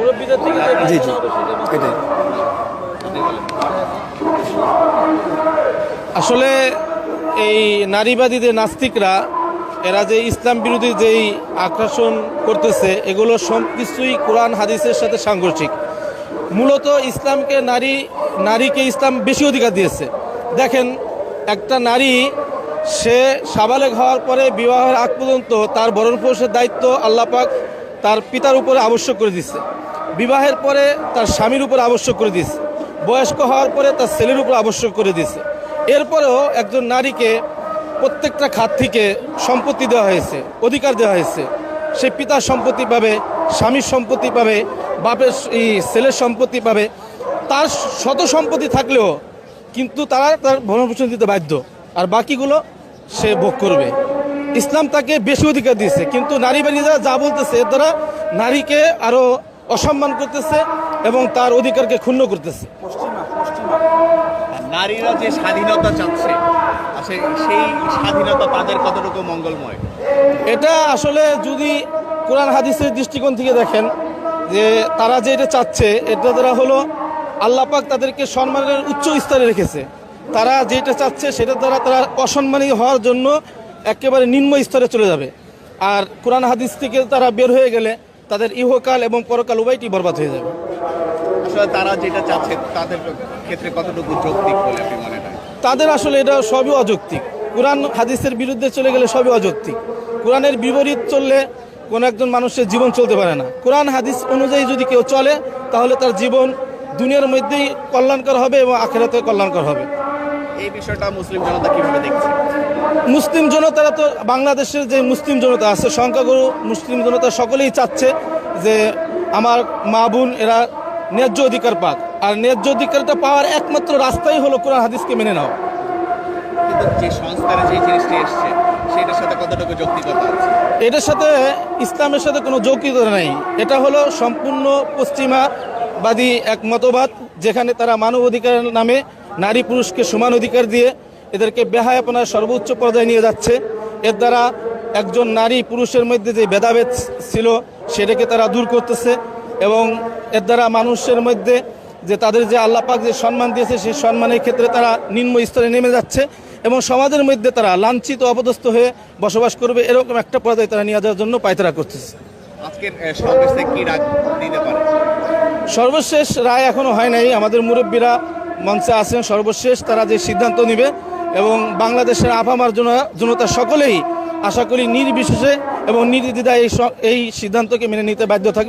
মুরব্বীদের থেকে জি জি। এটাই। আসলে এই নারীবাদীদের নাস্তিকরা এরা যে ইসলাম বিরোধী যেই আকর্ষণ করতেছে এগুলো সব কিছুই কোরআন হাদিসের সাথে সাংঘর্ষিক। মূলত ইসলামকে নারী নারীকে ইসলাম বেশি অধিকার দিয়েছে। দেখেন একটা নারী সে সাবালেগ হওয়ার পরে বিবাহের আগ পর্যন্ত তার ভরণ পোষের দায়িত্ব আল্লাপাক তার পিতার উপরে আবশ্যক করে দিচ্ছে বিবাহের পরে তার স্বামীর উপর আবশ্যক করে দিচ্ছে বয়স্ক হওয়ার পরে তার ছেলের উপর আবশ্যক করে দিচ্ছে এরপরেও একজন নারীকে প্রত্যেকটা খাত থেকে সম্পত্তি দেওয়া হয়েছে, অধিকার দেওয়া হয়েছে। সে পিতার সম্পত্তি পাবে, স্বামীর সম্পত্তি পাবে, বাপের ছেলের সম্পত্তি পাবে। তার শত সম্পত্তি থাকলেও কিন্তু তারা তার ভরণপোষণ দিতে বাধ্য। আর বাকিগুলো সে ভোগ করবে। ইসলাম তাকে বেশি অধিকার দিয়েছে। কিন্তু নারীবাদীরা যা বলতেছে, এর দ্বারা নারীকে আরও অসম্মান করতেছে এবং তার অধিকারকে ক্ষুণ্ণ করতেছে। নারীরা যে স্বাধীনতা চাচ্ছে সেই স্বাধীনতা তাদের কতটুকু মঙ্গলময়? এটা আসলে যদি কোরআন হাদিসের দৃষ্টিকোণ থেকে দেখেন যে তারা যে এটা চাচ্ছে এটা দ্বারা হলো আল্লাপাক তাদেরকে সম্মানের উচ্চ স্তরে রেখেছে। তারা যেটা চাচ্ছে সেটা দ্বারা তারা অসম্মানী হওয়ার জন্য একেবারে নিম্ন স্তরে চলে যাবে। আর কোরআন হাদিস থেকে তারা বের হয়ে গেলে তাদের ইহকাল এবং পরকাল উভয়টি বরবাদ হয়ে যাবে। আসলে তারা যেটা চাচ্ছে তাদের ক্ষেত্রে কতটুকু যৌক্তিক বলে আপনি মনে হয় তাদের আসলে এটা সবই অযৌক্তিক। কোরআন হাদিসের বিরুদ্ধে চলে গেলে সবই অযৌক্তিক। কোরআনের বিপরীত চললে কোনো একজন মানুষের জীবন চলতে পারে না। কোরআন হাদিস অনুযায়ী যদি কেউ চলে তাহলে তার জীবন দুনিয়ার মধ্যেই কল্যাণকর হবে এবং আখেরাতে কল্যাণকর হবে। এই বিষয়টা মুসলিম জনতা কীভাবে দেখছে? মুসলিম জনতারা তো বাংলাদেশের যে মুসলিম জনতা আছে সংখ্যাগুরু মুসলিম জনতা সকলেই চাচ্ছে যে আমার মা বোন এরা ন্যায্য অধিকার পাক। আর ন্যায্য অধিকারটা পাওয়ার একমাত্র রাস্তাই হলো কোরআন হাদিসকে মেনে নেওয়া। কিন্তু যে সংস্কারে যে জিনিসটি এসছে সেটার সাথে কতটুকু যৌক্তিকতা আছে? এটার সাথে ইসলামের সাথে কোনো যৌক্তিকতা নেই। এটা হলো সম্পূর্ণ পশ্চিমাবাদী এক মতবাদ যেখানে তারা মানব অধিকারের নামে নারী পুরুষকে সমান অধিকার দিয়ে এদেরকে বেহায়াপনার সর্বোচ্চ পর্যায়ে নিয়ে যাচ্ছে। এর দ্বারা একজন নারী পুরুষের মধ্যে যে ভেদাভেদ ছিল সেটাকে তারা দূর করতেছে এবং এর দ্বারা মানুষের মধ্যে যে তাদের যে আল্লাপাক যে সম্মান দিয়েছে সেই সম্মানের ক্ষেত্রে তারা নিম্ন স্তরে নেমে যাচ্ছে এবং সমাজের মধ্যে তারা লাঞ্ছিত অপদস্থ হয়ে বসবাস করবে এরকম একটা পর্যায়ে তারা নিয়ে যাওয়ার জন্য পায়তারা করতেছে। সর্বশেষ রায় এখনও হয় নাই। আমাদের মুরব্বীরা মঞ্চে আছেন সর্বশেষ, তারা যে সিদ্ধান্ত নেবে এবং বাংলাদেশের আফামার জন- জনতা সকলেই আশা করি নির্বিশেষে এবং নির্দ্বিধায় এই এই সিদ্ধান্তকে মেনে নিতে বাধ্য থাকবে।